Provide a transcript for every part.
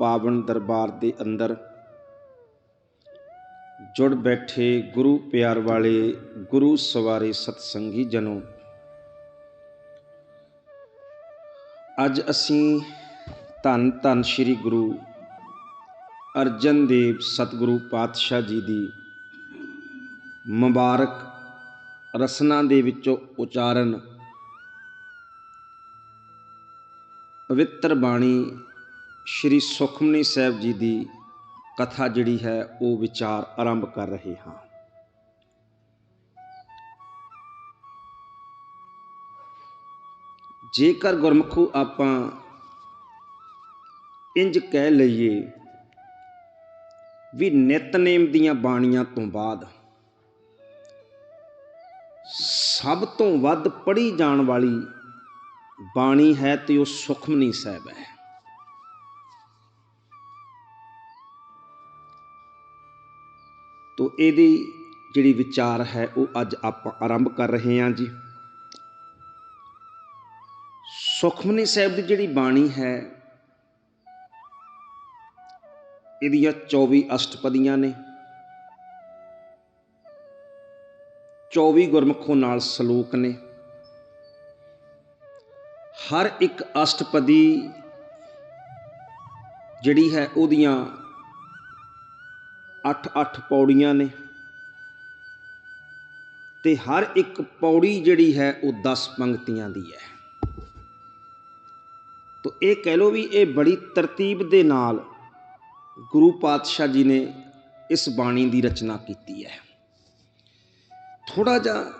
ਪਾਵਨ ਦਰਬਾਰ ਦੇ ਅੰਦਰ ਜੁੜ ਬੈਠੇ ਗੁਰੂ ਪਿਆਰ ਵਾਲੇ ਗੁਰੂ ਸਵਾਰੇ ਸਤਸੰਗੀ ਜਨੋ। ਅੱਜ ਅਸੀਂ ਧੰਨ ਧੰਨ ਸ੍ਰੀ ਗੁਰੂ ਅਰਜਨ ਦੇਵ ਸਤਿਗੁਰੂ ਪਾਤਸ਼ਾਹ ਜੀ ਦੀ ਮੁਬਾਰਕ ਰਸਨਾ ਦੇ ਵਿੱਚੋਂ ਉਚਾਰਨ ਪਵਿੱਤਰ ਬਾਣੀ ਸ਼੍ਰੀ ਸੁਖਮਨੀ ਸਾਹਿਬ ਜੀ ਦੀ ਕਥਾ ਜਿਹੜੀ ਹੈ, ਉਹ ਵਿਚਾਰ ਆਰੰਭ ਕਰ ਰਹੇ ਹਾਂ। ਜੇਕਰ ਗੁਰਮਖੂ ਆਪਾਂ ਇੰਜ ਕਹਿ ਲਈਏ ਵੀ ਨਿਤਨੇਮ ਦੀਆਂ ਬਾਣੀਆਂ ਤੋਂ ਬਾਅਦ ਸਭ ਤੋਂ ਵੱਧ ਪੜ੍ਹੀ ਜਾਣ ਵਾਲੀ ਬਾਣੀ ਹੈ ਤੇ ਉਹ ਸੁਖਮਨੀ ਸਾਹਿਬ ਹੈ। ਤੋ ਇਹਦੀ ਜਿਹੜੀ ਵਿਚਾਰ ਹੈ ਉਹ ਅੱਜ ਆਪਾਂ ਆਰੰਭ ਕਰ ਰਹੇ ਹਾਂ ਜੀ। ਸੁਖਮਨੀ ਸਾਹਿਬ ਦੀ ਜਿਹੜੀ ਬਾਣੀ ਹੈ, ਇਹਦੀਆਂ 24 ਅਸ਼ਟਪਦੀਆਂ ਨੇ। 24 ਗੁਰਮੁਖੋਂ ਨਾਲ ਸ਼ਲੋਕ ਨੇ। ਹਰ ਇੱਕ ਅਸ਼ਟਪਦੀ ਜਿਹੜੀ ਹੈ ਉਹਦੀਆਂ 8-8 ਪੌੜੀਆਂ ਨੇ। ਤੇ ਹਰ ਇੱਕ ਪੌੜੀ ਜਿਹੜੀ ਹੈ ਉਹ 10 ਪੰਕਤੀਆਂ ਦੀ ਹੈ। ਤੋ ਇਹ ਕਹਿ ਲੋ ਵੀ ਇਹ ਬੜੀ ਤਰਤੀਬ ਦੇ ਨਾਲ ਗੁਰੂ ਪਾਤਸ਼ਾਹ ਜੀ ਨੇ ਇਸ ਬਾਣੀ ਦੀ ਰਚਨਾ ਕੀਤੀ ਹੈ। ਥੋੜਾ ਜਿਹਾ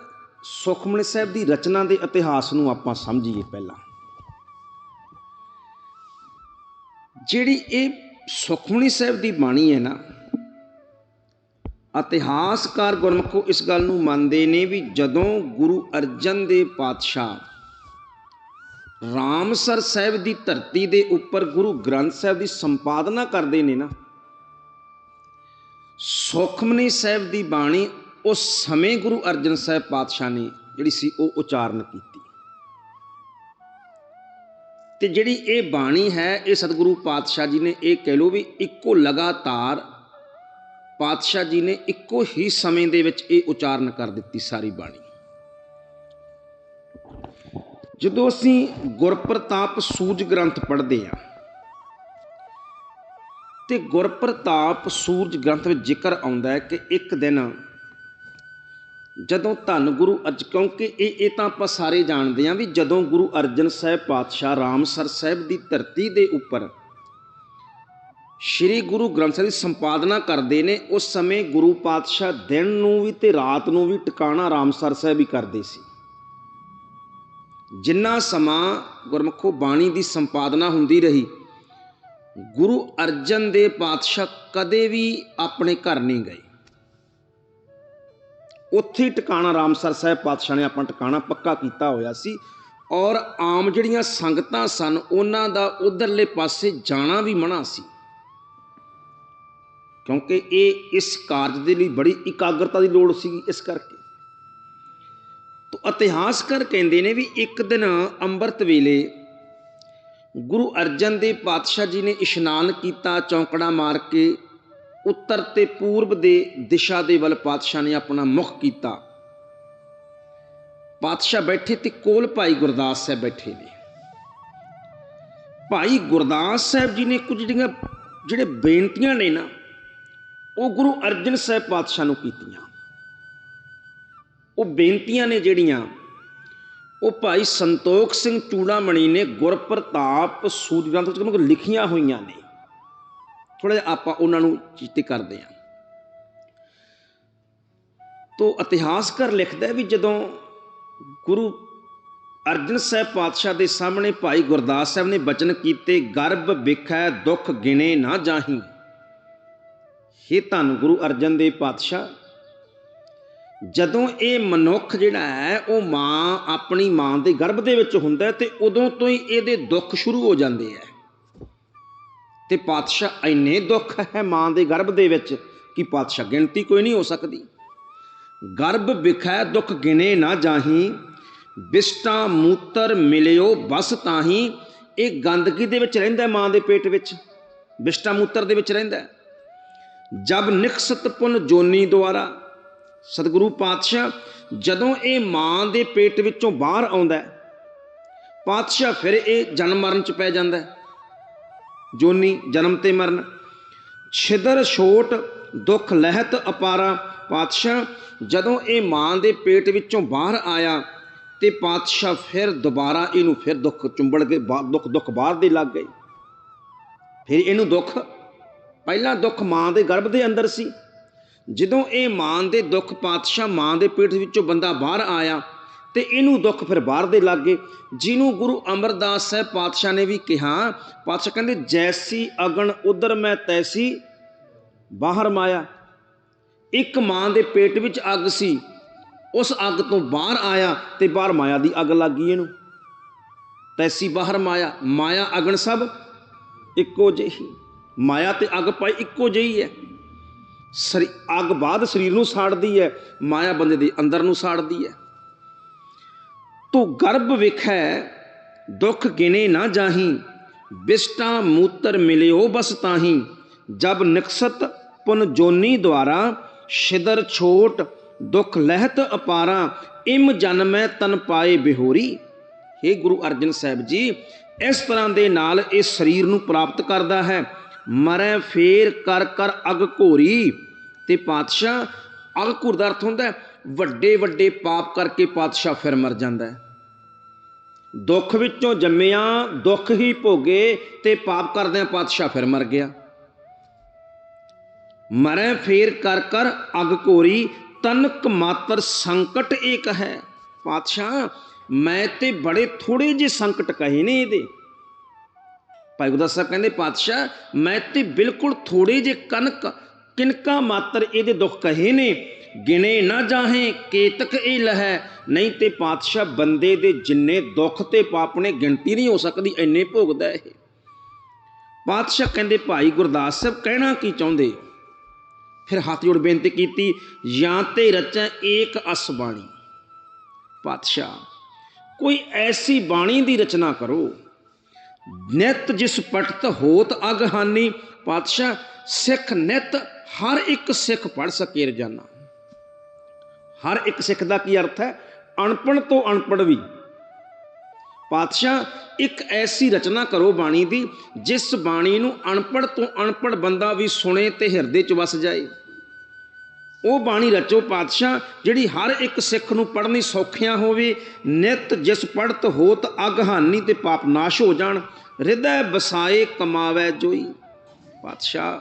ਸੁਖਮਨੀ ਸਾਹਿਬ ਦੀ ਰਚਨਾ ਦੇ ਇਤਿਹਾਸ ਨੂੰ ਆਪਾਂ ਸਮਝੀਏ ਪਹਿਲਾਂ। ਜਿਹੜੀ ਇਹ ਸੁਖਮਨੀ ਸਾਹਿਬ ਦੀ ਬਾਣੀ ਹੈ ਨਾ ਇਤਿਹਾਸਕਾਰ ਗੁਰਮਖੋ ਇਸ ਗੱਲ ਨੂੰ ਮੰਨਦੇ ਨੇ ਵੀ ਜਦੋਂ ਗੁਰੂ ਅਰਜਨ ਦੇਵ ਪਾਤਸ਼ਾਹ ਰਾਮਸਰ ਸਾਹਿਬ ਦੀ ਧਰਤੀ ਦੇ ਉੱਪਰ ਗੁਰੂ ਗ੍ਰੰਥ ਸਾਹਿਬ ਦੀ ਸੰਪਾਦਨਾ ਕਰਦੇ ਨੇ ਨਾ, ਸੁਖਮਨੀ ਸਾਹਿਬ ਦੀ ਬਾਣੀ ਉਸ ਸਮੇਂ ਗੁਰੂ ਅਰਜਨ ਸਾਹਿਬ ਪਾਤਸ਼ਾਹ ਨੇ ਜਿਹੜੀ ਸੀ ਉਹ ਉਚਾਰਨ ਕੀਤੀ। ਤੇ ਜਿਹੜੀ ਇਹ ਬਾਣੀ ਹੈ, ਇਹ ਸਤਿਗੁਰੂ ਪਾਤਸ਼ਾਹ ਜੀ ਨੇ ਇਹ ਕਹਿ ਲੋ ਵੀ ਇੱਕੋ ਲਗਾਤਾਰ ਪਾਤਸ਼ਾਹ ਜੀ ਨੇ ਇੱਕੋ ਹੀ ਸਮੇਂ ਦੇ ਵਿੱਚ ਇਹ ਉਚਾਰਨ ਕਰ ਦਿੱਤੀ ਸਾਰੀ ਬਾਣੀ। ਜਦੋਂ ਅਸੀਂ ਗੁਰਪ੍ਰਤਾਪ ਸੂਰਜ ਗ੍ਰੰਥ ਪੜ੍ਹਦੇ ਹਾਂ, ਤੇ ਗੁਰਪ੍ਰਤਾਪ ਸੂਰਜ ਗ੍ਰੰਥ ਵਿੱਚ ਜ਼ਿਕਰ ਆਉਂਦਾ ਹੈ ਕਿ ਇੱਕ ਦਿਨ ਜਦੋਂ ਧੰਨ ਗੁਰੂ ਅਜ ਕਿਉਂਕਿ ਇਹ ਇਹ ਤਾਂ ਆਪਾਂ ਸਾਰੇ ਜਾਣਦੇ ਹਾਂ ਵੀ ਜਦੋਂ ਗੁਰੂ ਅਰਜਨ ਸਾਹਿਬ ਪਾਤਸ਼ਾਹ ਰਾਮਸਰ ਸਾਹਿਬ ਦੀ ਧਰਤੀ ਦੇ ਉੱਪਰ ਸ਼੍ਰੀ ਗੁਰੂ ਗ੍ਰੰਥ ਸਾਹਿਬ ਦੀ ਸੰਪਾਦਨਾ ਕਰਦੇ ਨੇ, ਉਸ ਸਮੇਂ ਗੁਰੂ ਪਾਤਸ਼ਾਹ ਦਿਨ ਨੂੰ ਵੀ ਤੇ ਰਾਤ ਨੂੰ ਵੀ ਟਿਕਾਣਾ ਰਾਮਸਰ ਸਾਹਿਬ ਹੀ ਕਰਦੇ ਸੀ। ਜਿੰਨਾ ਸਮਾਂ ਗੁਰਮਖੋ ਬਾਣੀ ਦੀ ਸੰਪਾਦਨਾ ਹੁੰਦੀ ਰਹੀ, ਗੁਰੂ ਅਰਜਨ ਦੇ ਪਾਤਸ਼ਾਹ ਕਦੇ ਵੀ ਆਪਣੇ ਘਰ ਨਹੀਂ ਗਏ। ਉੱਥੇ ਹੀ ਟਿਕਾਣਾ ਰਾਮਸਰ ਸਾਹਿਬ ਪਾਤਸ਼ਾਹ ਨੇ ਆਪਣਾ ਟਿਕਾਣਾ ਪੱਕਾ ਕੀਤਾ ਹੋਇਆ ਸੀ ਔਰ ਆਮ ਜਿਹੜੀਆਂ ਸੰਗਤਾਂ ਸਨ, ਉਹਨਾਂ ਦਾ ਉਧਰਲੇ ਪਾਸੇ ਜਾਣਾ ਵੀ ਮਨਾ ਸੀ। ਕਿਉਂਕਿ ਇਹ ਇਸ ਕਾਰਜ ਦੇ ਲਈ ਬੜੀ ਇਕਾਗਰਤਾ ਦੀ ਲੋੜ ਸੀ ਇਸ ਕਰਕੇ। ਤੋ ਇਤਿਹਾਸਕਾਰ ਕਹਿੰਦੇ ਨੇ ਵੀ ਇੱਕ ਦਿਨ ਅੰਮ੍ਰਿਤ ਵੇਲੇ ਗੁਰੂ ਅਰਜਨ ਦੇਵ ਪਾਤਸ਼ਾਹ ਜੀ ਨੇ ਇਸ਼ਨਾਨ ਕੀਤਾ, ਚੌਂਕੜਾ ਮਾਰ ਕੇ, ਉੱਤਰ ਤੇ ਪੂਰਬ ਦੇ ਦਿਸ਼ਾ ਦੇ ਵੱਲ ਪਾਤਸ਼ਾਹ ਨੇ ਆਪਣਾ ਮੁਖ ਕੀਤਾ। ਪਾਤਸ਼ਾਹ ਬੈਠੇ ਤੇ ਕੋਲ ਭਾਈ ਗੁਰਦਾਸ ਸਾਹਿਬ ਬੈਠੇ ਨੇ। ਭਾਈ ਗੁਰਦਾਸ ਸਾਹਿਬ ਜੀ ਨੇ ਕੁਝ ਜਿਹੜੀਆਂ ਜਿਹੜੇ ਬੇਨਤੀਆਂ ਨੇ ਨਾ ਉਹ ਗੁਰੂ ਅਰਜਨ ਸਾਹਿਬ ਪਾਤਸ਼ਾਹ ਨੂੰ ਕੀਤੀਆਂ। ਉਹ ਬੇਨਤੀਆਂ ਨੇ ਜਿਹੜੀਆਂ, ਉਹ ਭਾਈ ਸੰਤੋਖ ਸਿੰਘ ਚੂੜਾਮਣੀ ਨੇ ਗੁਰਪ੍ਰਤਾਪ ਸੂਰਜ ਗ੍ਰੰਥ ਵਿੱਚ ਉਹਨਾਂ ਲਿਖੀਆਂ ਹੋਈਆਂ ਨੇ। ਥੋੜਾ ਜਿਹਾ ਆਪਾਂ ਉਹਨਾਂ ਨੂੰ ਚਿੱਤੇ ਕਰਦੇ ਹਾਂ। ਤੋ ਇਤਿਹਾਸਕਾਰ ਲਿਖਦਾ ਵੀ ਜਦੋਂ ਗੁਰੂ ਅਰਜਨ ਸਾਹਿਬ ਪਾਤਸ਼ਾਹ ਦੇ ਸਾਹਮਣੇ ਭਾਈ ਗੁਰਦਾਸ ਸਾਹਿਬ ਨੇ ਬਚਨ ਕੀਤੇ, ਗਰਭ ਵਿਖੈ ਦੁੱਖ ਗਿਣੇ ਨਾ ਜਾਹੀ। ਇਹ ਧੰਨ ਗੁਰੂ ਅਰਜਨ ਦੇਵ ਪਾਤਸ਼ਾਹ, ਜਦੋਂ ਇਹ ਮਨੁੱਖ ਜਿਹੜਾ ਹੈ, ਉਹ ਮਾਂ ਆਪਣੀ ਮਾਂ ਦੇ ਗਰਭ ਦੇ ਵਿੱਚ ਹੁੰਦਾ ਤੇ ਉਦੋਂ ਤੋਂ ਹੀ ਇਹਦੇ ਦੁੱਖ ਸ਼ੁਰੂ ਹੋ ਜਾਂਦੇ ਆ ਤੇ ਪਾਤਸ਼ਾਹ ਇੰਨੇ ਦੁੱਖ ਹੈ ਮਾਂ ਦੇ ਗਰਭ ਦੇ ਵਿੱਚ ਕਿ ਪਾਤਸ਼ਾਹ ਗਿਣਤੀ ਕੋਈ ਨਹੀਂ ਹੋ ਸਕਦੀ। ਗਰਭ ਵਿਖੈ ਦੁੱਖ ਗਿਣੇ ਨਾ ਜਾਹੀ, ਬਿਸਟਾ ਮੂਤਰ ਮਿਲਿਓ ਬਸ ਤਾਹੀ, ਇਹ ਗੰਦਗੀ ਦੇ ਵਿੱਚ ਰਹਿੰਦਾ ਮਾਂ ਦੇ ਪੇਟ ਵਿੱਚ ਵਿਸ਼ਟਾ ਮੂਤਰ ਦੇ ਵਿੱਚ ਰਹਿੰਦਾ ਜਬ ਨਿਕਸਤ ਪੁਨ ਜੋਨੀ ਦੁਆਰਾ। ਸਤਿਗੁਰੂ ਪਾਤਸ਼ਾਹ, ਜਦੋਂ ਇਹ ਮਾਂ ਦੇ ਪੇਟ ਵਿੱਚੋਂ ਬਾਹਰ ਆਉਂਦਾ ਪਾਤਸ਼ਾਹ ਫਿਰ ਇਹ ਜਨਮ ਮਰਨ ਚ ਪੈ ਜਾਂਦਾ ਜੋਨੀ ਜਨਮ ਤੇ ਮਰਨ। ਛਿਦਰ, ਛੋਟ, ਦੁੱਖ, ਲਹਿਤ, ਅਪਾਰਾ। ਪਾਤਸ਼ਾਹ, ਜਦੋਂ ਇਹ ਮਾਂ ਦੇ ਪੇਟ ਵਿੱਚੋਂ ਬਾਹਰ ਆਇਆ, ਤੇ ਪਾਤਸ਼ਾਹ ਫਿਰ ਦੁਬਾਰਾ ਇਹਨੂੰ ਫਿਰ ਦੁੱਖ ਚੁੰਬੜ ਕੇ, ਦੁੱਖ ਦੁੱਖ ਬਾਹਰ ਦੇ ਲੱਗ ਗਏ। ਫਿਰ ਇਹਨੂੰ ਦੁੱਖ ਪਹਿਲਾਂ ਦੁੱਖ ਮਾਂ ਦੇ ਗਰਭ ਦੇ ਅੰਦਰ ਸੀ। ਜਦੋਂ ਇਹ ਮਾਂ ਦੇ ਦੁੱਖ ਪਾਤਸ਼ਾਹ ਮਾਂ ਦੇ ਪੇਟ ਵਿੱਚੋਂ ਬੰਦਾ ਬਾਹਰ ਆਇਆ ਤੇ ਇਹਨੂੰ ਦੁੱਖ ਫਿਰ ਬਾਹਰ ਦੇ ਲੱਗ ਗਏ ਜਿਹਨੂੰ ਗੁਰੂ ਅਮਰਦਾਸ ਸਾਹਿਬ ਪਾਤਸ਼ਾਹ ਨੇ ਵੀ ਕਿਹਾ, ਪਾਤਸ਼ਾਹ ਕਹਿੰਦੇ, ਜੈਸੀ ਅਗਣ ਉਧਰ ਮੈਂ ਤੈਸੀ ਬਾਹਰ ਮਾਇਆ। ਇੱਕ ਮਾਂ ਦੇ ਪੇਟ ਵਿੱਚ ਅੱਗ ਸੀ। ਉਸ ਅੱਗ ਤੋਂ ਬਾਹਰ ਆਇਆ ਤੇ ਬਾਹਰ ਮਾਇਆ ਦੀ ਅੱਗ ਲੱਗ ਗਈ ਇਹਨੂੰ। ਤੈਸੀ ਬਾਹਰ ਮਾਇਆ ਮਾਇਆ ਅਗਣ ਸਭ ਇੱਕੋ ਜਿਹੀ। ਮਾਇਆ ਤੇ ਅੱਗ ਪਾਈ ਇੱਕੋ ਜਿਹੀ ਹੈ। ਸਰੀ ਅੱਗ ਬਾਅਦ ਸਰੀਰ ਨੂੰ ਸਾੜਦੀ ਹੈ, ਮਾਇਆ ਬੰਦੇ ਦੇ ਅੰਦਰ ਨੂੰ ਸਾੜਦੀ ਹੈ। ਤੂੰ ਗਰਭ ਵੇਖੈ, ਦੁੱਖ ਗਿਨੇ ਨਾ ਜਾਹੀ, ਬਿਸਟਾ ਮੂਤਰ ਮਿਲਿਓ ਬਸ ਤਾਹੀ, ਜਬ ਨਿਕਸਤ ਪੁਨ ਜੋਨੀ ਦੁਆਰਾ, ਛਿਦਰ ਛੋਟ ਦੁੱਖ ਲਹਿਤ ਅਪਾਰਾ, ਇਮ ਜਨਮੈ ਤਨ ਪਾਏ ਬਿਹੋਰੀ। हे ਗੁਰੂ ਅਰਜਨ ਸਾਹਿਬ ਜੀ, ਇਸ ਤਰ੍ਹਾਂ ਦੇ ਨਾਲ ਇਹ ਸਰੀਰ ਨੂੰ ਪ੍ਰਾਪਤ ਕਰਦਾ ਹੈ। ਮਰੈ ਫੇਰ ਕਰ ਕਰ ਅਗ ਘੋਰੀ। ਤੇ ਪਾਤਸ਼ਾਹ, ਅਗ ਘੋਰ ਦਾ ਅਰਥ ਹੁੰਦਾ ਵੱਡੇ ਵੱਡੇ ਪਾਪ ਕਰਕੇ ਪਾਤਸ਼ਾਹ ਫਿਰ ਮਰ ਜਾਂਦਾ ਹੈ। ਦੁੱਖ ਵਿੱਚੋਂ ਜੰਮਿਆ, ਦੁੱਖ ਹੀ ਭੋਗੇ ਤੇ ਪਾਪ ਕਰਦਿਆਂ ਪਾਤਸ਼ਾਹ ਫਿਰ ਮਰ ਗਿਆ। ਮਰੈ ਫੇਰ ਕਰ ਕਰ ਅਗ ਘੋਰੀ, ਤਨਕ ਮਾਤਰ ਸੰਕਟ ਏਕ ਹੈ। ਪਾਤਸ਼ਾਹ, ਮੈਂ ਤੇ ਬੜੇ ਥੋੜੇ ਜਿਹੇ ਸੰਕਟ ਕਹੇ ਨੇ ਇਹਦੇ। ਭਾਈ ਗੁਰਦਾਸ ਸਾਹਿਬ ਕਹਿੰਦੇ, ਪਾਤਸ਼ਾਹ, ਮੈਂ ਤੇ ਬਿਲਕੁਲ ਥੋੜੇ ਜਿਹੇ ਕਨਕ ਕਿਨਕਾ ਮਾਤਰ ਇਹਦੇ ਦੁੱਖ ਕਹੇ ਨੇ। ਗਿਣੇ ਨਾ ਜਾਹੇ, ਕੇਤਕ ਇਹ ਲਹੈ। ਨਹੀਂ ਤੇ ਪਾਤਸ਼ਾਹ, ਬੰਦੇ ਦੇ ਜਿੰਨੇ ਦੁੱਖ ਤੇ ਪਾਪ ਨੇ, ਗਿਣਤੀ ਨਹੀਂ ਹੋ ਸਕਦੀ, ਇੰਨੇ ਭੋਗਦਾ ਇਹ। ਪਾਤਸ਼ਾਹ ਕਹਿੰਦੇ, ਭਾਈ ਗੁਰਦਾਸ ਸਾਹਿਬ, ਕਹਿਣਾ ਕੀ ਚਾਹੁੰਦੇ? ਫਿਰ ਹੱਥ ਜੋੜ ਬੇਨਤੀ ਕੀਤੀ ਜਾਂ ਤੇ ਰਚੈ ਏਕ ਅਸ ਬਾਣੀ। ਪਾਤਸ਼ਾਹ, ਕੋਈ ਐਸੀ ਬਾਣੀ ਦੀ ਰਚਨਾ ਕਰੋ ਨਿਤ ਜਿਸ ਪਟਤ ਹੋਤ ਅਗ ਹਾਨੀ, ਪਾਤਸ਼ਾਹ ਸਿੱਖ ਨਿਤ ਹਰ ਇੱਕ ਸਿੱਖ ਪੜ ਸਕੇ ਰਜਾਨਾ ਹਰ ਇੱਕ ਸਿੱਖ ਦਾ ਕੀ ਅਰਥ ਹੈ? ਅਣਪਣ ਤੋਂ ਅਣਪੜ ਵੀ। ਪਾਤਸ਼ਾਹ, ਇੱਕ ਐਸੀ ਰਚਨਾ ਕਰੋ ਬਾਣੀ ਦੀ, ਜਿਸ ਬਾਣੀ ਨੂੰ ਅਣਪੜ ਤੋਂ ਅਣਪੜ ਬੰਦਾ ਵੀ ਸੁਣੇ ਤੇ ਹਿਰਦੇ 'ਚ ਵਸ ਜਾਏ। ਉਹ ਬਾਣੀ ਰਚੋ ਪਾਤਸ਼ਾਹ, ਜਿਹੜੀ ਹਰ ਇੱਕ ਸਿੱਖ ਨੂੰ ਪੜ੍ਹਨੀ ਸੌਖਿਆ ਹੋਵੇ, ਨਿਤ ਜਿਸ ਪੜਤ ਹੋਤ ਅਗ ਹਾਨੀ ਤੇ ਪਾਪ ਨਾਸ਼ ਹੋ ਜਾਣ, ਹਿਰਦੈ ਵਸਾਏ ਕਮਾਵੇ ਜੋਈ। ਪਾਤਸ਼ਾਹ,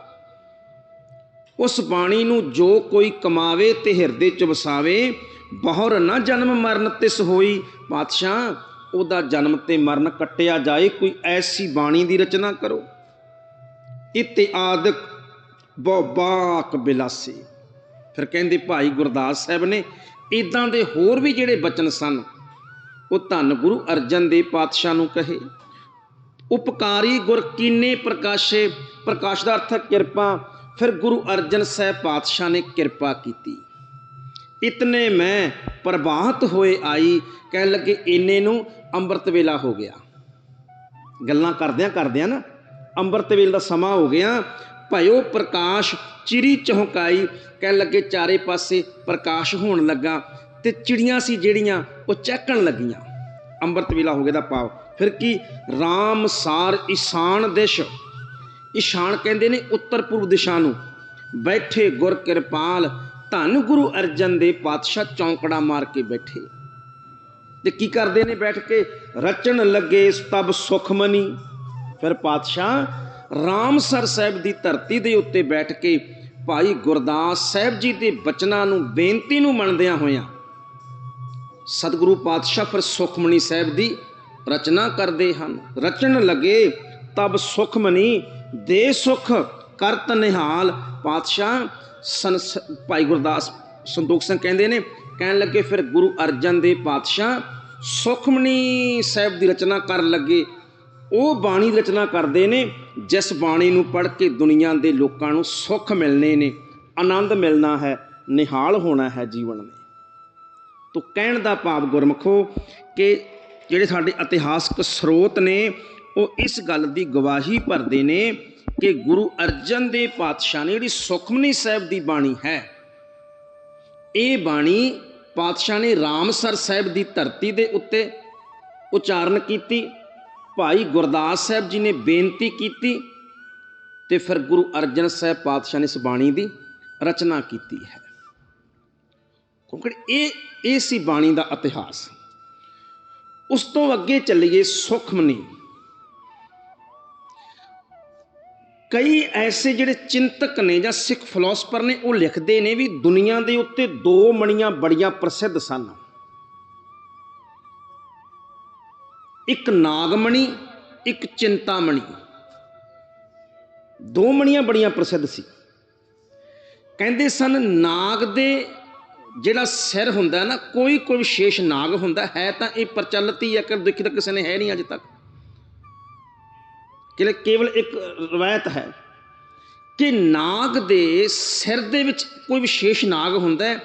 ਉਸ ਬਾਣੀ ਨੂੰ ਜੋ ਕੋਈ ਕਮਾਵੇ ਤੇ ਹਿਰਦੇ ਚ ਵਸਾਵੇ, ਬਹੁਰ ਨਾ ਜਨਮ ਮਰਨ ਤਿਸ ਹੋਈ। ਪਾਤਸ਼ਾਹ, ਉਹਦਾ ਜਨਮ ਤੇ ਮਰਨ ਕੱਟਿਆ ਜਾਏ, ਕੋਈ ਐਸੀ ਬਾਣੀ ਦੀ ਰਚਨਾ ਕਰੋ। ਇਤਿਆਦਿਕ ਬਾਕ ਬਿਲਾਸੀ। ਫਿਰ ਕਹਿੰਦੇ ਭਾਈ ਗੁਰਦਾਸ ਸਾਹਿਬ ਨੇ ਇਦਾਂ ਦੇ ਹੋਰ ਵੀ ਜਿਹੜੇ ਬਚਨ ਸਨ, ਉਹ ਧੰਨ ਗੁਰੂ ਅਰਜਨ ਦੇਵ ਪਾਤਸ਼ਾਹ ਨੂੰ ਕਹੇ। ਉਪਕਾਰੀ ਗੁਰ ਕੀਨੇ ਪ੍ਰਕਾਸ਼ੇ ਪ੍ਰਕਾਸ਼ ਦਾ ਅਰਥ ਕਿਰਪਾ, ਫਿਰ ਗੁਰੂ ਅਰਜਨ ਸਾਹਿਬ ਪਾਤਸ਼ਾਹ ਨੇ ਕਿਰਪਾ ਕੀਤੀ। ਇਤਨੇ ਮੈਂ ਪ੍ਰਭਾਤ ਹੋਏ ਆਈ, ਕਹਿਣ ਲੱਗੇ ਇੰਨੇ ਨੂੰ ਅੰਮ੍ਰਿਤ ਵੇਲਾ ਹੋ ਗਿਆ। ਗੱਲਾਂ ਕਰਦਿਆਂ ਕਰਦਿਆਂ ਨਾ ਅੰਮ੍ਰਿਤ ਵੇਲ ਦਾ ਸਮਾਂ ਹੋ ਗਿਆ ਭਇਓ ਪ੍ਰਕਾਸ਼ ਚਿਰੀ ਚਹਕਾਈ ਕਹਿਣ ਲੱਗੇ ਚਾਰੇ ਪਾਸੇ ਪ੍ਰਕਾਸ਼ ਹੋਣ ਲੱਗਾ ਤੇ ਚਿੜੀਆਂ ਸੀ ਜਿਹੜੀਆਂ ਉਹ ਚਹਿਕਣ ਲੱਗੀਆਂ। ਅੰਮ੍ਰਿਤ ਵੇਲਾ ਹੋ ਗਿਆ ਦਾ ਭਾਵ। ਫਿਰ ਕੀ RAM ਸਾਰ ਈਸ਼ਾਨ ਦਿਸ਼? ਈਸ਼ਾਨ ਕਹਿੰਦੇ ਨੇ ਉੱਤਰ ਪੂਰਬ ਦਿਸ਼ਾ ਨੂੰ, ਬੈਠੇ ਗੁਰ ਕਿਰਪਾਲ, ਧੰਨ ਗੁਰੂ ਅਰਜਨ ਦੇ ਪਾਤਸ਼ਾਹ ਚੌਂਕੜਾ ਮਾਰ ਕੇ ਬੈਠੇ। ਤੇ ਕੀ ਕਰਦੇ ਨੇ ਬੈਠ ਕੇ? ਰਚਣ ਲੱਗੇ ਤਬ ਸੁਖਮਨੀ। ਫਿਰ ਪਾਤਸ਼ਾਹ ਰਾਮਸਰ ਸਾਹਿਬ ਦੀ ਧਰਤੀ ਦੇ ਉੱਤੇ ਬੈਠ ਕੇ ਭਾਈ ਗੁਰਦਾਸ ਸਾਹਿਬ ਜੀ ਦੇ ਬਚਨਾਂ ਨੂੰ ਬੇਨਤੀ ਨੂੰ ਮੰਨਦਿਆਂ ਹੋਇਆਂ ਸਤਿਗੁਰੂ ਪਾਤਸ਼ਾਹ ਫਿਰ ਸੁਖਮਨੀ ਸਾਹਿਬ ਦੀ ਰਚਨਾ ਕਰਦੇ ਹਨ। ਰਚਣ ਲੱਗੇ, ਤਬ ਸੁਖਮਨੀ ਦੇ ਸੁਖ ਕਰਤ ਨਿਹਾਲ। ਪਾਤਸ਼ਾਹ ਸੰਸ ਭਾਈ ਗੁਰਦਾਸ ਸੰਤੋਖ ਸਿੰਘ ਕਹਿੰਦੇ ਨੇ, ਕਹਿਣ ਲੱਗੇ ਫਿਰ ਗੁਰੂ ਅਰਜਨ ਦੇ ਪਾਤਸ਼ਾਹ ਸੁਖਮਣੀ ਸਾਹਿਬ ਦੀ ਰਚਨਾ ਕਰਨ ਲੱਗੇ। ਉਹ ਬਾਣੀ ਰਚਨਾ ਕਰਦੇ ਨੇ ਜਿਸ ਬਾਣੀ ਨੂੰ ਪੜ੍ਹ ਕੇ ਦੁਨੀਆ ਦੇ ਲੋਕਾਂ ਨੂੰ ਸੁੱਖ ਮਿਲਨੇ ਨੇ, ਆਨੰਦ ਮਿਲਣਾ ਹੈ, ਨਿਹਾਲ ਹੋਣਾ ਹੈ ਜੀਵਨ ਨੇ। ਤੋ ਕਹਿਣ ਦਾ ਭਾਵ ਗੁਰਮਖੋ ਕਿ ਜਿਹੜੇ ਸਾਡੇ ਇਤਿਹਾਸਕ ਸਰੋਤ ਨੇ, ਉਹ ਇਸ ਗੱਲ ਦੀ ਗਵਾਹੀ ਭਰਦੇ ਨੇ ਕਿ ਗੁਰੂ ਅਰਜਨ ਦੇਵ ਪਾਤਸ਼ਾਹ ਨੇ ਜਿਹੜੀ ਸੁਖਮਨੀ ਸਾਹਿਬ ਦੀ ਬਾਣੀ ਹੈ, ਇਹ ਬਾਣੀ ਪਾਤਸ਼ਾਹ ਨੇ ਰਾਮਸਰ ਸਾਹਿਬ ਦੀ ਧਰਤੀ ਦੇ ਉੱਤੇ ਉਚਾਰਨ ਕੀਤੀ ਭਾਈ ਗੁਰਦਾਸ ਸਾਹਿਬ ਜੀ ਨੇ ਬੇਨਤੀ ਕੀਤੀ ਤੇ ਫਿਰ ਗੁਰੂ ਅਰਜਨ ਸਾਹਿਬ ਪਾਤਸ਼ਾਹ ਨੇ ਇਸ ਬਾਣੀ ਦੀ ਰਚਨਾ ਕੀਤੀ ਹੈ। ਕਿਉਂਕਿ ਇਹ ਇਹ ਸੀ ਬਾਣੀ ਦਾ ਇਤਿਹਾਸ। ਉਸ ਤੋਂ ਅੱਗੇ ਚੱਲੀਏ ਸੁਖਮਨੀ। ਕਈ ਐਸੇ ਜਿਹੜੇ ਚਿੰਤਕ ਨੇ ਜਾਂ ਸਿੱਖ ਫਿਲਾਸਫਰ ਨੇ, ਉਹ ਲਿਖਦੇ ਨੇ ਵੀ ਦੁਨੀਆ ਦੇ ਉੱਤੇ ਦੋ ਮਣੀਆਂ ਬੜੀਆਂ ਪ੍ਰਸਿੱਧ ਸਨ। ਇੱਕ ਨਾਗਮਣੀ, ਇੱਕ ਚਿੰਤਾਮਣੀ। ਦੋ ਮਣੀਆਂ ਬੜੀਆਂ ਪ੍ਰਸਿੱਧ ਸੀ। ਕਹਿੰਦੇ ਸਨ, ਨਾਗ ਦੇ ਜਿਹੜਾ ਸਿਰ ਹੁੰਦਾ ਨਾ, ਕੋਈ ਕੋਈ ਵਿਸ਼ੇਸ਼ ਨਾਗ ਹੁੰਦਾ ਹੈ ਤਾਂ ਇਹ ਪ੍ਰਚਲਿਤ ਹੀ ਹੈ ਕਿ ਦੇਖੀ ਤਾਂ ਕਿਸੇ ਨੇ ਹੈ ਨਹੀਂ ਅਜੇ ਤੱਕ। ਕਿ ਕੇਵਲ ਇੱਕ ਰਵਾਇਤ ਹੈ ਕਿ ਨਾਗ ਦੇ ਸਿਰ ਦੇ ਵਿੱਚ ਕੋਈ ਵਿਸ਼ੇਸ਼ ਨਾਗ ਹੁੰਦਾ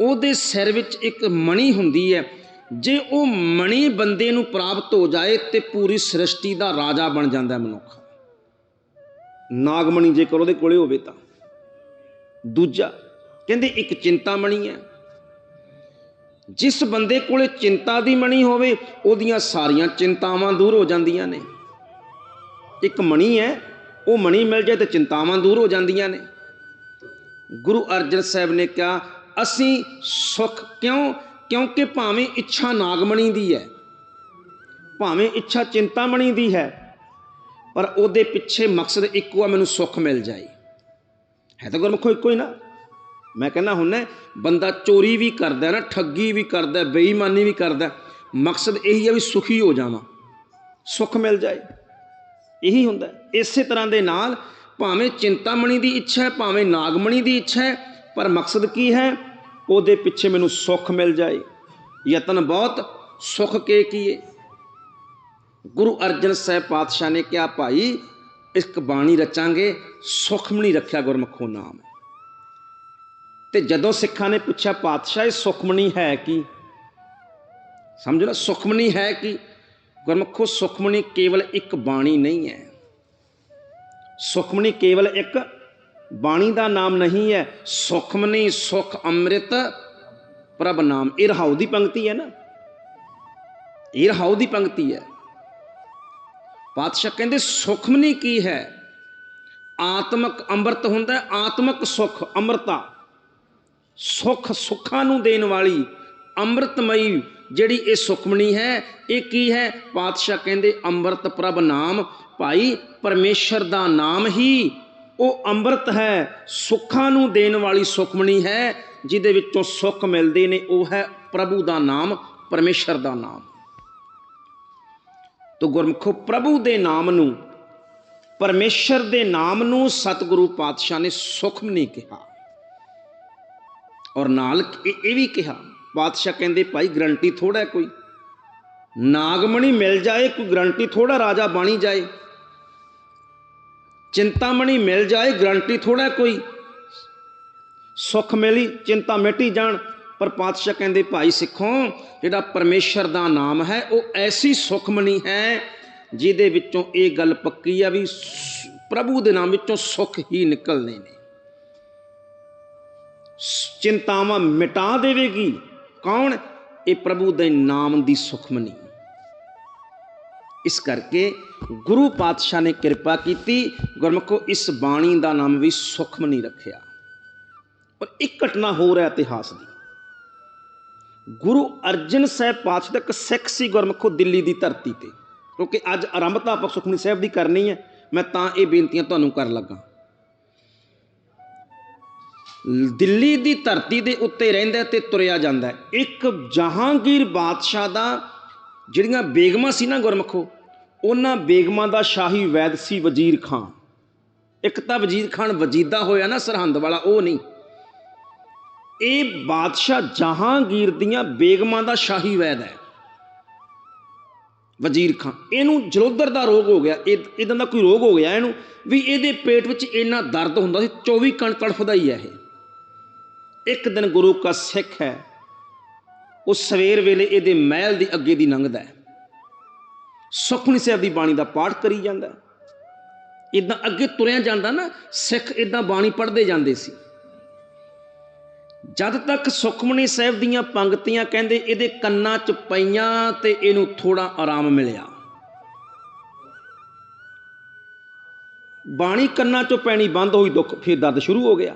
ਉਹਦੇ ਸਿਰ ਵਿੱਚ ਇੱਕ ਮਣੀ ਹੁੰਦੀ ਹੈ ਜੇ ਉਹ ਮਣੀ ਬੰਦੇ ਨੂੰ ਪ੍ਰਾਪਤ ਹੋ ਜਾਏ ਤੇ ਪੂਰੀ ਸ੍ਰਿਸ਼ਟੀ ਦਾ ਰਾਜਾ ਬਣ ਜਾਂਦਾ ਮਨੁੱਖ। ਨਾਗਮਣੀ ਜੇਕਰ ਉਹਦੇ ਕੋਲੇ ਹੋਵੇ ਤਾਂ। ਦੂਜਾ, ਕਹਿੰਦੇ ਇੱਕ ਚਿੰਤਾ ਮਣੀ ਹੈ। ਜਿਸ ਬੰਦੇ ਕੋਲੇ ਚਿੰਤਾ ਦੀ ਮਣੀ ਹੋਵੇ, ਉਹਦੀਆਂ ਸਾਰੀਆਂ ਚਿੰਤਾਵਾਂ ਦੂਰ ਹੋ ਜਾਂਦੀਆਂ ਨੇ। ਇੱਕ ਮਣੀ ਹੈ, ਉਹ ਮਣੀ ਮਿਲ ਜਾਏ ਤੇ ਚਿੰਤਾਵਾਂ ਦੂਰ ਹੋ ਜਾਂਦੀਆਂ ਨੇ। ਗੁਰੂ ਅਰਜਨ ਸਾਹਿਬ ਨੇ ਕਿਹਾ, ਅਸੀਂ ਸੁਖ ਕਿਉਂ ਕਿਉਂਕਿ ਭਾਵੇਂ ਇੱਛਾ ਨਾਗਮਣੀ ਦੀ ਹੈ, ਭਾਵੇਂ ਇੱਛਾ ਚਿੰਤਾਮਣੀ ਦੀ ਹੈ, ਪਰ ਉਹਦੇ ਪਿੱਛੇ ਮਕਸਦ ਇੱਕੋ ਆ, ਮੈਨੂੰ ਸੁੱਖ ਮਿਲ ਜਾਏ। ਹੈ ਤਾਂ ਗੁਰਮੁਖੋ ਇੱਕੋ ਹੀ ਨਾ? ਮੈਂ ਕਹਿੰਦਾ ਹੁੰਨਾ ਬੰਦਾ ਚੋਰੀ ਵੀ ਕਰਦਾ ਨਾ, ਠੱਗੀ ਵੀ ਕਰਦਾ, ਬੇਈਮਾਨੀ ਵੀ ਕਰਦਾ, ਮਕਸਦ ਇਹੀ ਹੈ ਵੀ ਸੁਖੀ ਹੋ ਜਾਵਾਂ, ਸੁੱਖ ਮਿਲ ਜਾਏ। ਇਹੀ ਹੁੰਦਾ ਇਸੇ ਤਰ੍ਹਾਂ ਦੇ ਨਾਲ ਭਾਵੇਂ ਚਿੰਤਾਮਣੀ ਦੀ ਇੱਛਾ ਹੈ, ਭਾਵੇਂ ਨਾਗਮਣੀ ਦੀ ਇੱਛਾ ਹੈ, ਪਰ ਮਕਸਦ ਕੀ ਹੈ? ਉਹਦੇ ਪਿੱਛੇ ਮੈਨੂੰ ਸੁੱਖ ਮਿਲ ਜਾਏ। ਯਤਨ ਬਹੁਤ ਸੁੱਖ ਕੇ ਕੀਏ। ਗੁਰੂ ਅਰਜਨ ਸਾਹਿਬ ਪਾਤਸ਼ਾਹ ਨੇ ਕਿਹਾ, ਭਾਈ ਇੱਕ ਬਾਣੀ ਰਚਾਂਗੇ, ਸੁਖਮਣੀ ਰੱਖਿਆ ਗੁਰਮਖੋ ਨਾਮ। ਤੇ ਜਦੋਂ ਸਿੱਖਾਂ ਨੇ ਪੁੱਛਿਆ, ਪਾਤਸ਼ਾਹ, ਇਹ ਸੁਖਮਣੀ ਹੈ ਕੀ? ਸਮਝ ਨਾ ਸੁਖਮਣੀ ਹੈ ਕੀ? ਗੁਰਮਖੋ, ਸੁਖਮਣੀ ਕੇਵਲ ਇੱਕ ਬਾਣੀ ਨਹੀਂ ਹੈ। ਸੁਖਮਣੀ ਕੇਵਲ ਇੱਕ ਬਾਣੀ ਦਾ ਨਾਮ ਨਹੀਂ ਹੈ ਸੁਖਮਨੀ ਸੁਖ ਅੰਮ੍ਰਿਤ, ਪ੍ਰਭ ਨਾਮ। ਇਹ ਰਹਾਉ ਦੀ ਪੰਕਤੀ ਹੈ ਨਾ। ਇਹ ਰਹਾਉ ਦੀ ਪੰਕਤੀ ਹੈ। ਪਾਤਸ਼ਾਹ ਕਹਿੰਦੇ ਸੁਖਮਨੀ ਕੀ ਹੈ? ਆਤਮਕ ਅੰਮ੍ਰਿਤ ਹੁੰਦਾ ਆਤਮਕ ਸੁਖ, ਅੰਮ੍ਰਿਤਾ। ਸੁਖ ਸੁੱਖਾਂ ਨੂੰ ਦੇਣ ਵਾਲੀ ਅੰਮ੍ਰਿਤਮਈ ਜਿਹੜੀ ਇਹ ਸੁਖਮਣੀ ਹੈ, ਇਹ ਕੀ ਹੈ? ਪਾਤਸ਼ਾਹ ਕਹਿੰਦੇ, ਅੰਮ੍ਰਿਤ ਪ੍ਰਭ ਨਾਮ, ਭਾਈ, ਪਰਮੇਸ਼ਰ ਦਾ ਨਾਮ ਹੀ ਉਹ ਅੰਮ੍ਰਿਤ ਹੈ, ਸੁੱਖਾਂ ਨੂੰ ਦੇਣ ਵਾਲੀ ਸੁਖਮਣੀ ਹੈ, ਜਿਹਦੇ ਵਿੱਚੋਂ ਸੁੱਖ ਮਿਲਦੇ ਨੇ, ਉਹ ਹੈ ਪ੍ਰਭੂ ਦਾ ਨਾਮ, ਪਰਮੇਸ਼ਰ ਦਾ ਨਾਮ। ਤੋ ਗੁਰਮੁਖੋ, ਪ੍ਰਭੂ ਦੇ ਨਾਮ ਨੂੰ, ਪਰਮੇਸ਼ਰ ਦੇ ਨਾਮ ਨੂੰ ਸਤਿਗੁਰੂ ਪਾਤਸ਼ਾਹ ਨੇ ਸੁਖਮਨੀ ਕਿਹਾ। ਔਰ ਨਾਲ ਇਹ ਵੀ ਕਿਹਾ, ਪਾਤਸ਼ਾਹ ਕਹਿੰਦੇ, ਭਾਈ, ਗਰੰਟੀ ਥੋੜਾ ਹੈ ਕੋਈ। ਨਾਗਮਣੀ ਮਿਲ ਜਾਏ, ਕੋਈ ਗਰੰਟੀ ਥੋੜਾ ਰਾਜਾ ਬਾਣੀ ਜਾਏ। ਚਿੰਤਾਮਣੀ ਮਿਲ ਜਾਏ, ਗਰੰਟੀ ਥੋੜਾ ਕੋਈ। ਸੁੱਖ ਮਿਲੀ, ਚਿੰਤਾ ਮਿਟੀ ਜਾਣ। ਪਰ ਪਾਤਸ਼ਾਹ ਕਹਿੰਦੇ, ਭਾਈ ਸਿੱਖੋ, ਜਿਹੜਾ ਪਰਮੇਸ਼ਰ ਦਾ ਨਾਮ ਹੈ, ਉਹ ਐਸੀ ਸੁਖਮਣੀ ਹੈ, ਜਿਹਦੇ ਵਿੱਚੋਂ ਇਹ ਗੱਲ ਪੱਕੀ ਆ ਵੀ ਪ੍ਰਭੂ ਦੇ ਨਾਮ ਵਿੱਚੋਂ ਸੁੱਖ ਹੀ ਨਿਕਲਨੇ ਨੇ। ਚਿੰਤਾਵਾਂ ਮਿਟਾ ਦੇਵੇਗੀ। ਕੌਣ? ਇਹ ਪ੍ਰਭੂ ਦੇ ਨਾਮ ਦੀ ਸੁਖਮਨੀ। ਇਸ ਕਰਕੇ ਗੁਰੂ ਪਾਤਸ਼ਾਹ ਨੇ ਕਿਰਪਾ ਕੀਤੀ। ਗੁਰਮੁਖੋ, ਇਸ ਬਾਣੀ ਦਾ ਨਾਮ ਵੀ ਸੁਖਮਨੀ ਰੱਖਿਆ। ਔਰ ਇੱਕ ਘਟਨਾ ਹੋਰ ਹੈ ਇਤਿਹਾਸ ਦੀ। ਗੁਰੂ ਅਰਜਨ ਸਾਹਿਬ ਪਾਤਸ਼ਾਹ ਦਾ ਇੱਕ ਸਿੱਖ ਸੀ ਗੁਰਮੁਖੋ ਦਿੱਲੀ ਦੀ ਧਰਤੀ ਤੇ। ਕਿਉਂਕਿ ਅੱਜ ਆਰੰਭਤਾ ਆਪਾਂ ਸੁਖਮਨੀ ਸਾਹਿਬ ਦੀ ਕਰਨੀ ਹੈ। ਮੈਂ ਤਾਂ ਇਹ ਬੇਨਤੀਆਂ ਤੁਹਾਨੂੰ ਕਰਨ ਲੱਗਾ। ਦਿੱਲੀ ਦੀ ਧਰਤੀ ਦੇ ਉੱਤੇ ਰਹਿੰਦਾ ਤੇ ਤੁਰਿਆ ਜਾਂਦਾ ਇੱਕ ਜਹਾਂਗੀਰ ਬਾਦਸ਼ਾਹ ਦਾ ਜਿਹੜੀਆਂ ਬੇਗਮਾਂ ਸੀ ਨਾ ਗੁਰਮਖੋ, ਉਹਨਾਂ ਬੇਗਮਾਂ ਦਾ ਸ਼ਾਹੀ ਵੈਦ ਸੀ ਵਜ਼ੀਰ ਖਾਨ। ਇੱਕ ਤਾਂ ਵਜ਼ੀਰ ਖਾਨ ਵਜੀਦਾ ਹੋਇਆ ਨਾ ਸਰਹੰਦ ਵਾਲਾ, ਉਹ ਨਹੀਂ। ਇਹ ਬਾਦਸ਼ਾਹ ਜਹਾਂਗੀਰ ਦੀਆਂ ਬੇਗਮਾਂ ਦਾ ਸ਼ਾਹੀ ਵੈਦ ਹੈ। ਵਜ਼ੀਰ ਖਾਨ। ਇਹਨੂੰ ਜਲੋਦਰ ਦਾ ਰੋਗ ਹੋ ਗਿਆ। ਇਹ ਇਦਾਂ ਦਾ ਕੋਈ ਰੋਗ ਹੋ ਗਿਆ ਇਹਨੂੰ, ਵੀ ਇਹਦੇ ਪੇਟ ਵਿੱਚ ਇੰਨਾ ਦਰਦ ਹੁੰਦਾ ਸੀ 24 ਘੰਟੇ ਤੜਫਦਾ ਹੀ ਹੈ ਇਹ। ਇੱਕ ਦਿਨ ਗੁਰੂ ਕਾ ਸਿੱਖ ਹੈ ਉਹ ਸਵੇਰ ਵੇਲੇ ਇਹਦੇ ਮਹਿਲ ਦੀ ਅੱਗੇ ਦੀ ਲੰਘਦਾ ਹੈ। ਸੁਖਮਨੀ ਸਾਹਿਬ ਦੀ ਬਾਣੀ ਦਾ ਪਾਠ ਕਰੀ ਜਾਂਦਾ ਹੈ। ਇਦਾਂ ਅੱਗੇ ਤੁਰਿਆ ਜਾਂਦਾ ਨਾ, ਸਿੱਖ ਇਦਾਂ ਬਾਣੀ ਪੜ੍ਹਦੇ ਜਾਂਦੇ ਸੀ। ਜਦ ਤੱਕ ਸੁਖਮਨੀ ਸਾਹਿਬ ਦੀਆਂ ਪੰਕਤੀਆਂ ਕਹਿੰਦੇ ਇਹਦੇ ਕੰਨਾਂ 'ਚ ਪਈਆਂ ਤੇ ਇਹਨੂੰ ਥੋੜਾ ਆਰਾਮ ਮਿਲਿਆ। ਬਾਣੀ ਕੰਨਾਂ 'ਚੋਂ ਪੈਣੀ ਬੰਦ ਹੋਈ, ਦੁੱਖ ਫਿਰ ਦਰਦ ਸ਼ੁਰੂ ਹੋ ਗਿਆ।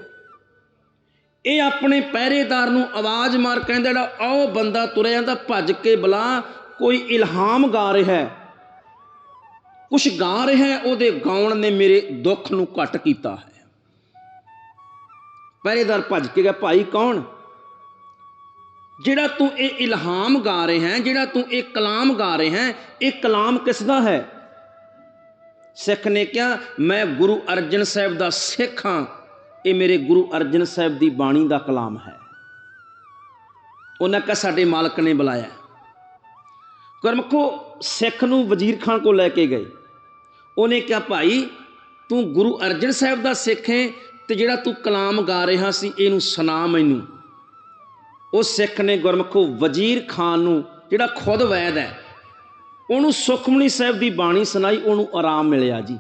ਇਹ ਆਪਣੇ ਪਹਿਰੇਦਾਰ ਨੂੰ ਆਵਾਜ਼ ਮਾਰ ਕਹਿੰਦਾ ਜਿਹੜਾ ਉਹ ਬੰਦਾ ਤੁਰਿਆ ਜਾਂਦਾ, ਭੱਜ ਕੇ ਬਲਾ, ਕੋਈ ਇਲਹਾਮ ਗਾ ਰਿਹਾ ਹੈ। ਕੁਛ ਗਾ ਰਿਹਾ ਹੈ, ਉਹਦੇ ਗਾਉਣ ਨੇ ਮੇਰੇ ਦੁੱਖ ਨੂੰ ਘਟ ਕੀਤਾ ਹੈ। ਪਹਿਰੇਦਾਰ ਭੱਜ ਕੇ ਗਿਆ ਭਾਈ ਕੌਣ? ਜਿਹੜਾ ਤੂੰ ਇਹ ਇਲਹਾਮ ਗਾ ਰਿਹਾ ਹੈ, ਜਿਹੜਾ ਤੂੰ ਇਹ ਕਲਾਮ ਗਾ ਰਿਹਾ ਹੈ, ਇਹ ਕਲਾਮ ਕਿਸ ਦਾ ਹੈ? ਸਿੱਖ ਨੇ ਕਿਹਾ, ਮੈਂ ਗੁਰੂ ਅਰਜਨ ਸਾਹਿਬ ਦਾ ਸਿੱਖ ਹਾਂ। ਇਹ ਮੇਰੇ ਗੁਰੂ ਅਰਜਨ ਸਾਹਿਬ ਦੀ ਬਾਣੀ ਦਾ ਕਲਾਮ ਹੈ। ਉਹਨਾਂ ਕਾ ਸਾਡੇ ਮਾਲਕ ਨੇ ਬੁਲਾਇਆ। ਗੁਰਮਖੋ, ਸਿੱਖ ਨੂੰ ਵਜ਼ੀਰ ਖਾਨ ਕੋ ਲੈ ਕੇ ਗਏ। ਉਹਨੇ ਕਿਹਾ, ਭਾਈ, ਤੂੰ ਗੁਰੂ ਅਰਜਨ ਸਾਹਿਬ ਦਾ ਸਿੱਖ ਹੈ ਤੇ ਜਿਹੜਾ ਤੂੰ ਕਲਾਮ ਗਾ ਰਿਹਾ ਸੀ, ਇਹਨੂੰ ਸੁਣਾ ਮੈਨੂੰ। ਉਹ ਸਿੱਖ ਨੇ ਗੁਰਮਖੋ, ਵਜ਼ੀਰ ਖਾਨ ਨੂੰ, ਜਿਹੜਾ ਖੁਦ ਵੈਦ ਹੈ, ਉਹਨੂੰ ਸੁਖਮਨੀ ਸਾਹਿਬ ਦੀ ਬਾਣੀ ਸੁਣਾਈ, ਉਹਨੂੰ ਆਰਾਮ ਮਿਲਿਆ ਜੀ।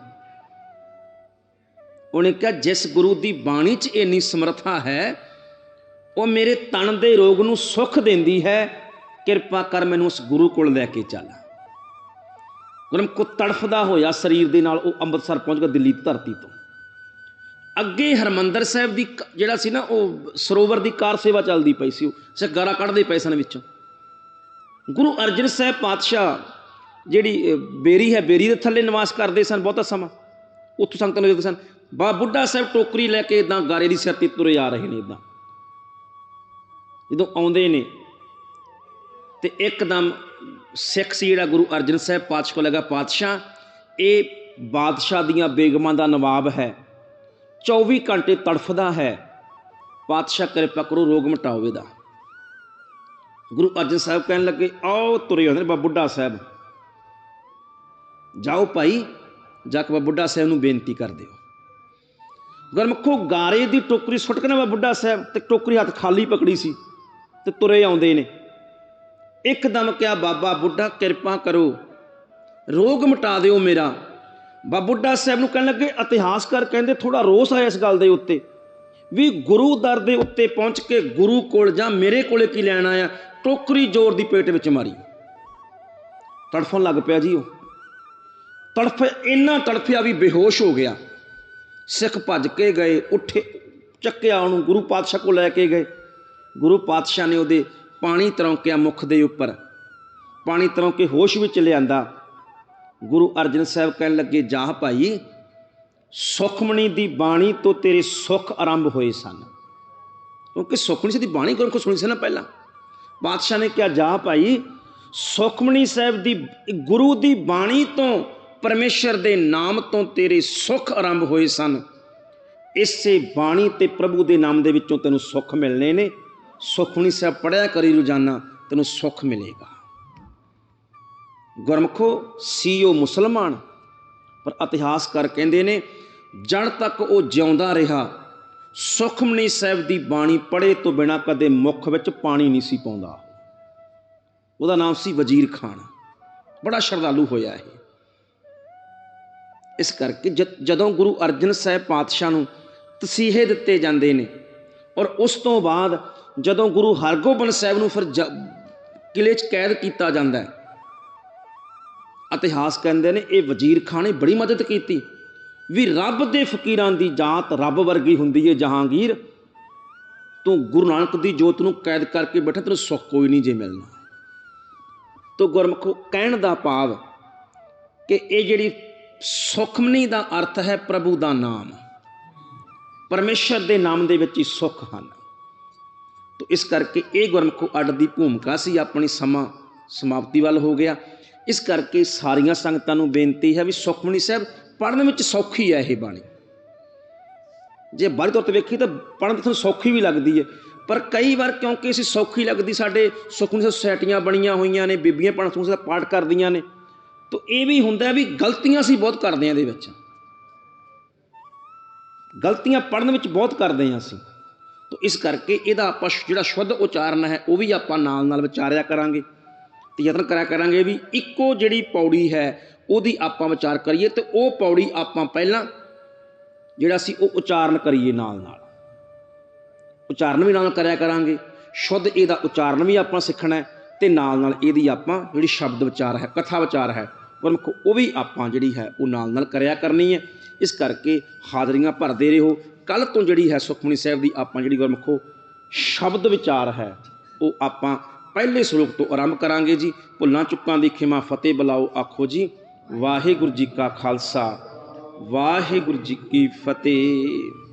ਉਹਨੇ ਕਿਹਾ, ਜਿਸ ਗੁਰੂ ਦੀ ਬਾਣੀ 'ਚ ਇੰਨੀ ਸਮਰੱਥਾ ਹੈ, ਉਹ ਮੇਰੇ ਤਣ ਦੇ ਰੋਗ ਨੂੰ ਸੁੱਖ ਦਿੰਦੀ ਹੈ, ਕਿਰਪਾ ਕਰ ਮੈਨੂੰ ਉਸ ਗੁਰੂ ਕੋਲ ਲੈ ਕੇ ਚੱਲ। ਗੁਰਮੁਖ ਤੜਫਦਾ ਹੋਇਆ ਸਰੀਰ ਦੇ ਨਾਲ ਉਹ ਅੰਮ੍ਰਿਤਸਰ ਪਹੁੰਚ ਗਿਆ ਦਿੱਲੀ ਧਰਤੀ ਤੋਂ। ਅੱਗੇ ਹਰਮੰਦਰ ਸਾਹਿਬ ਦੀ ਜਿਹੜਾ ਸੀ ਨਾ, ਉਹ ਸਰੋਵਰ ਦੀ ਕਾਰ ਸੇਵਾ ਚੱਲਦੀ ਪਈ ਸੀ, ਉਹ ਸੇ ਕੱਢਦੇ ਪਏ ਸਨ ਵਿੱਚੋਂ। ਗੁਰੂ ਅਰਜਨ ਸਾਹਿਬ ਪਾਤਸ਼ਾਹ, ਜਿਹੜੀ ਬੇਰੀ ਹੈ, ਬੇਰੀ ਦੇ ਥੱਲੇ ਨਿਵਾਸ ਕਰਦੇ ਸਨ ਬਹੁਤਾ ਸਮਾਂ। ਉੱਥੋਂ ਸੰਗਤਾਂ ਨੂੰ ਦੇਖਦੇ ਸਨ ਬਾ ਬੁੱਢਾ ਸਾਹਿਬ ਟੋਕਰੀ ਲੈ ਕੇ ਇਦਾਂ ਗਾਰੇ ਦੀ ਸਿਰ ਤੇ ਤੁਰੇ ਆ ਰਹੇ ਨੇ ਇਦਾਂ ਜਦੋਂ ਆਉਂਦੇ ਨੇ ਤੇ ਇੱਕਦਮ ਸਿੱਖ ਸੀ ਜਿਹੜਾ ਗੁਰੂ ਅਰਜਨ ਸਾਹਿਬ ਪਾਤਸ਼ਾਹ ਕੋਲ ਲਗਾ ਪਾਤਸ਼ਾਹ, ਇਹ ਬਾਦਸ਼ਾਹ ਦੀਆਂ ਬੇਗਮਾਂ ਦਾ ਨਵਾਬ ਹੈ। 24 ਘੰਟੇ ਤੜਫਦਾ ਹੈ। ਪਾਤਸ਼ਾਹ ਕਿਰਪਾ ਕਰੋ ਰੋਗ ਮਟਾਓ ਇਹਦਾ। ਗੁਰੂ ਅਰਜਨ ਸਾਹਿਬ ਕਹਿਣ ਲੱਗੇ, ਆਓ ਤੁਰੇ ਆਉਂਦੇ ਨੇ ਬਾਬਾ ਬੁੱਢਾ ਸਾਹਿਬ। ਜਾਓ ਭਾਈ, ਜਾ ਕੇ ਬਾਬਾ ਬੁੱਢਾ ਸਾਹਿਬ ਨੂੰ ਬੇਨਤੀ ਕਰ ਦਿਓ। ਗੁਰਮੁਖੋ ਗਾਰੇ ਦੀ ਟੋਕਰੀ ਸੁੱਟ ਕੇ ਨਾ ਬਾਬਾ ਬੁੱਢਾ ਸਾਹਿਬ ਤੇ ਟੋਕਰੀ ਹੱਥ ਖਾਲੀ ਪਕੜੀ ਸੀ ਤੇ ਤੁਰੇ ਆਉਂਦੇ ਨੇ। ਇੱਕਦਮ ਕਿਹਾ, ਬਾਬਾ ਬੁੱਢਾ, ਕਿਰਪਾ ਕਰੋ। ਰੋਗ ਮਿਟਾ ਦਿਓ ਮੇਰਾ। ਬਾਬਾ ਬੁੱਢਾ ਸਾਹਿਬ ਨੂੰ ਕਹਿਣ ਲੱਗੇ ਇਤਿਹਾਸਕਾਰ ਕਹਿੰਦੇ ਥੋੜਾ ਰੋਸ ਆਇਆ ਇਸ ਗੱਲ ਦੇ ਉੱਤੇ ਵੀ ਗੁਰੂ ਦਰ ਦੇ ਉੱਤੇ ਪਹੁੰਚ ਕੇ ਗੁਰੂ ਕੋਲ ਜਾਂ ਮੇਰੇ ਕੋਲੇ ਕੀ ਲੈਣ ਆਇਆ? ਟੋਕਰੀ ਜ਼ੋਰ ਦੀ ਪੇਟ ਵਿੱਚ ਮਾਰੀ। ਤੜਫਣ ਲੱਗ ਪਿਆ ਜੀ ਉਹ। ਤੜਫ, ਇੰਨਾ ਤੜਫਿਆ ਵੀ ਬੇਹੋਸ਼ ਹੋ ਗਿਆ। ਸਿੱਖ ਭੱਜ ਕੇ ਗਏ, ਉੱਠੇ, ਚੱਕਿਆ ਉਹਨੂੰ ਗੁਰੂ ਪਾਤਸ਼ਾਹ ਕੋਲ ਲੈ ਕੇ ਗਏ। ਗੁਰੂ ਪਾਤਸ਼ਾਹ ਨੇ ਉਹਦੇ ਪਾਣੀ ਤਰੌਂਕਿਆ ਮੁਖ ਦੇ ਉੱਪਰ। ਪਾਣੀ ਤਰੌਂਕੇ ਹੋਸ਼ ਵਿੱਚ ਲਿਆਂਦਾ। ਗੁਰੂ ਅਰਜਨ ਸਾਹਿਬ ਕਹਿਣ ਲੱਗੇ, ਜਾ ਭਾਈ, ਸੁਖਮਣੀ ਦੀ ਬਾਣੀ ਤੋਂ ਤੇਰੇ ਸੁਖ ਆਰੰਭ ਹੋਏ ਸਨ। ਕਿਉਂਕਿ ਸੁਖਮਣੀ ਸਾਹਿਬ ਦੀ ਬਾਣੀ ਗੁਰੂ ਕੋ ਸੁਣੀ ਸੀ ਨਾ ਪਹਿਲਾਂ? ਪਾਤਸ਼ਾਹ ਨੇ ਕਿਹਾ, ਜਾ ਭਾਈ, ਸੁਖਮਣੀ ਸਾਹਿਬ ਦੀ, ਗੁਰੂ ਦੀ ਬਾਣੀ ਤੋਂ ਪਰਮੇਸ਼ਰ ਦੇ ਨਾਮ ਤੋਂ ਤੇਰੇ ਸੁਖ ਆਰੰਭ ਹੋਏ ਸਨ। ਇਸੇ ਬਾਣੀ ਤੇ ਪ੍ਰਭੂ ਦੇ ਨਾਮ ਦੇ ਵਿੱਚੋਂ ਤੈਨੂੰ ਸੁੱਖ ਮਿਲਨੇ ਨੇ। ਸੁਖਮਣੀ ਸਾਹਿਬ ਪੜਿਆ ਕਰੀ ਰੋਜ਼ਾਨਾ, ਤੈਨੂੰ ਸੁੱਖ ਮਿਲੇਗਾ। ਗੁਰਮਖੋ, ਸੀਓ ਮੁਸਲਮਾਨ, ਪਰ ਇਤਿਹਾਸਕਾਰ ਕਹਿੰਦੇ ਨੇ ਜੜ ਤੱਕ ਉਹ ਜਿਉਂਦਾ ਰਿਹਾ। ਸੁਖਮਨੀ ਸਾਹਿਬ ਦੀ ਬਾਣੀ ਪੜ੍ਹੇ ਤੋਂ ਬਿਨਾ ਕਦੇ ਮੁਖ ਵਿੱਚ ਪਾਣੀ ਨਹੀਂ ਸੀ ਪਾਉਂਦਾ। ਉਹਦਾ ਨਾਮ ਸੀ ਵਜ਼ੀਰ ਖਾਨ। ਬੜਾ ਸ਼ਰਧਾਲੂ ਹੋਇਆ ਇਹ। ਇਸ ਕਰਕੇ ਜਦ- ਜਦੋਂ ਗੁਰੂ ਅਰਜਨ ਸਾਹਿਬ ਪਾਤਸ਼ਾਹ ਨੂੰ ਤਸੀਹੇ ਦਿੱਤੇ ਜਾਂਦੇ ਨੇ ਔਰ ਉਸ ਤੋਂ ਬਾਅਦ ਜਦੋਂ ਗੁਰੂ ਹਰਗੋਬਿੰਦ ਸਾਹਿਬ ਨੂੰ ਫਿਰ ਜ- ਕਿਲੇ 'ਚ ਕੈਦ ਕੀਤਾ ਜਾਂਦਾ ਹੈ, ਇਤਿਹਾਸ ਕਹਿੰਦੇ ਨੇ ਇਹ ਵਜ਼ੀਰ ਖਾਨ ਨੇ ਬੜੀ ਮਦਦ ਕੀਤੀ ਵੀ ਰੱਬ ਦੇ ਫਕੀਰਾਂ ਦੀ ਜਾਤ ਰੱਬ ਵਰਗੀ ਹੁੰਦੀ ਹੈ ਜਹਾਂਗੀਰ। ਤੂੰ ਗੁਰੂ ਨਾਨਕ ਦੀ ਜੋਤ ਨੂੰ ਕੈਦ ਕਰਕੇ ਬੈਠਾ, ਤੈਨੂੰ ਸੁੱਖ ਕੋਈ ਨਹੀਂ ਜੇ ਮਿਲਣਾ। ਤੋ ਗੁਰਮੁਖੋ ਕਹਿਣ ਦਾ ਭਾਵ ਕਿ ਇਹ ਜਿਹੜੀ ਸੁਖਮਨੀ ਦਾ ਅਰਥ ਹੈ ਪ੍ਰਭੂ ਦਾ ਨਾਮ। ਪਰਮੇਸ਼ਰ ਦੇ ਨਾਮ ਦੇ ਵਿੱਚ ਹੀ ਸੁੱਖ ਹਨ। ਤੋ ਇਸ ਕਰਕੇ ਇਹ ਗੁਰਮੁਖੋ ਅੱਡ ਦੀ ਭੂਮਿਕਾ ਸੀ। ਆਪਣੀ ਸਮਾਂ ਸਮਾਪਤੀ ਵੱਲ ਹੋ ਗਿਆ। ਇਸ ਕਰਕੇ ਸਾਰੀਆਂ ਸੰਗਤਾਂ ਨੂੰ ਬੇਨਤੀ ਹੈ ਵੀ ਸੁਖਮਨੀ ਸਾਹਿਬ ਪੜ੍ਹਨ ਵਿੱਚ ਸੌਖੀ ਹੈ ਇਹ ਬਾਣੀ। ਜੇ ਬਾਹਰੀ ਤੌਰ ਤੇ ਵੇਖੀ ਤਾਂ ਪੜ੍ਹਨ ਤੇ ਤੁਹਾਨੂੰ ਸੌਖੀ ਵੀ ਲੱਗਦੀ ਹੈ। ਪਰ ਕਈ ਵਾਰ ਕਿਉਂਕਿ ਅਸੀਂ ਸੌਖੀ ਲੱਗਦੀ, ਸਾਡੇ ਸੁਖਮਨੀ ਸਾਹਿਬ ਸੁਸਾਇਟੀਆਂ ਬਣੀਆਂ ਹੋਈਆਂ ਨੇ, ਬੀਬੀਆਂ ਪੜ੍ਹਨ ਸੁਖਮਨੀ ਸਾਹਿਬ ਪਾਠ ਕਰਦੀਆਂ ਨੇ। ਤਾਂ ਇਹ ਵੀ ਹੁੰਦਾ ਵੀ ਗਲਤੀਆਂ ਅਸੀਂ ਬਹੁਤ ਕਰਦੇ ਹਾਂ ਇਹਦੇ ਵਿੱਚ। ਗਲਤੀਆਂ ਪੜ੍ਹਨ ਵਿੱਚ ਬਹੁਤ ਕਰਦੇ ਹਾਂ ਅਸੀਂ। ਤਾਂ ਇਸ ਕਰਕੇ ਇਹਦਾ ਆਪਾਂ ਜਿਹੜਾ ਸ਼ੁੱਧ ਉਚਾਰਨ ਹੈ, ਉਹ ਵੀ ਆਪਾਂ ਨਾਲ ਨਾਲ ਵਿਚਾਰਿਆ ਕਰਾਂਗੇ। ਤੇ ਯਤਨ ਕਰਿਆ ਕਰਾਂਗੇ ਵੀ ਇੱਕੋ ਜਿਹੜੀ ਪੌੜੀ ਹੈ, ਉਹਦੀ ਆਪਾਂ ਵਿਚਾਰ ਕਰੀਏ ਤੇ ਉਹ ਪੌੜੀ ਆਪਾਂ ਪਹਿਲਾਂ ਜਿਹੜਾ ਸੀ ਉਹ ਉਚਾਰਨ ਕਰੀਏ ਨਾਲ ਨਾਲ। ਉਚਾਰਨ ਵੀ ਨਾਲ ਕਰਿਆ ਕਰਾਂਗੇ। ਸ਼ੁੱਧ ਇਹਦਾ ਉਚਾਰਨ ਵੀ ਆਪਾਂ ਸਿੱਖਣਾ ਹੈ ਤੇ ਨਾਲ ਨਾਲ ਇਹਦੀ ਆਪਾਂ ਜਿਹੜੀ ਸ਼ਬਦ ਵਿਚਾਰ ਹੈ, ਕਥਾ ਵਿਚਾਰ ਹੈ ਗੁਰਮੁਖ ਉਹ ਵੀ ਆਪਾਂ ਜਿਹੜੀ ਹੈ ਉਹ ਨਾਲ ਨਾਲ ਕਰਿਆ ਕਰਨੀ ਹੈ। ਇਸ ਕਰਕੇ ਹਾਜ਼ਰੀਆਂ ਭਰਦੇ ਰਹੋ। ਕੱਲ ਤੋਂ ਜਿਹੜੀ ਹੈ ਸੁਖਮਨੀ ਸਾਹਿਬ ਦੀ ਆਪਾਂ ਜਿਹੜੀ ਗੁਰਮੁਖੋ ਸ਼ਬਦ ਵਿਚਾਰ ਹੈ, ਉਹ ਆਪਾਂ ਪਹਿਲੇ ਸ਼ਲੋਕ ਤੋਂ ਆਰੰਭ ਕਰਾਂਗੇ ਜੀ। ਭੁੱਲਾਂ ਚੁੱਕਾਂ ਦੀ ਖਿਮਾ ਫਤਿਹ ਬੁਲਾਓ ਆਖੋ ਜੀ। ਵਾਹਿਗੁਰੂ ਜੀ ਕਾ ਖਾਲਸਾ, ਵਾਹਿਗੁਰੂ ਜੀ ਕੀ ਫਤਿਹ।